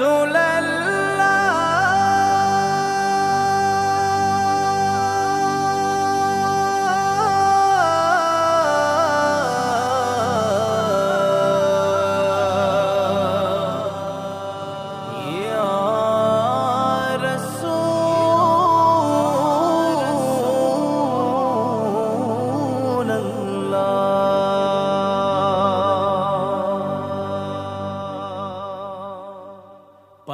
Don't let.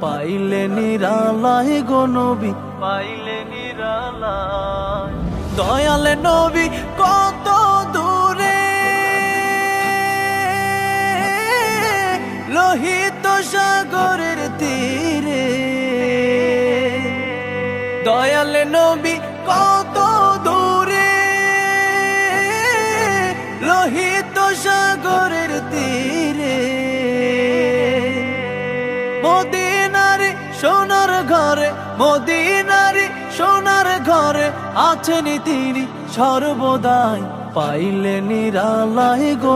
পাইলে নিরালাই গো নবী। পাইলে নিরালাই দয়ালে নবী কত দূরে? লোহিত সাগরের তীরে। দয়ালে নবী কত দূরে? লোহিত সাগরের তীরে। মদিনারে সোনার ঘরে মদিনারে সোনার ঘরে আছেন তিনি সর্বদাই। পাইলে নিরালাই গো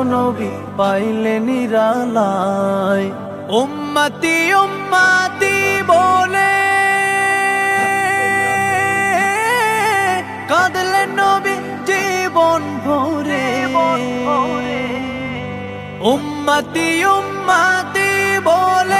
পাইলে নিরালাই। উম্মতি উম্মতি বলে। কাঁদলেন নবী জীবন ভরে। উম্মতি উম্মতি বলে।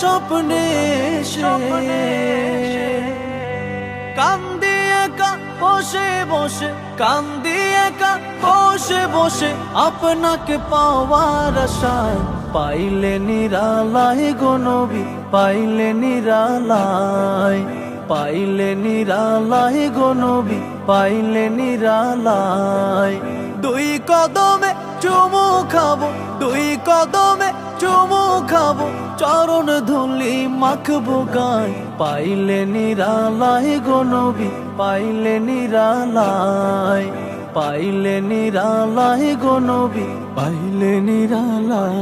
স্বপ্নে কান্দি একা বসে বসে, কান্দি একা বসে বসে, আপনাকে পাওয়ার আশায়। পাইলে নিরালাই গো নবী, পাইলে নিরালাই পাইলে নিরালাই গো নবী, পাইলে নিরালাই দুই কদমে চুমু খাব চরণ ধুলি মাখবো গায়। পাইলে নিরালাই গনবি নবী, পাইলে নিরালাই পাইলে নিরালাই গনবি পাইলে পাইলে নিরালাই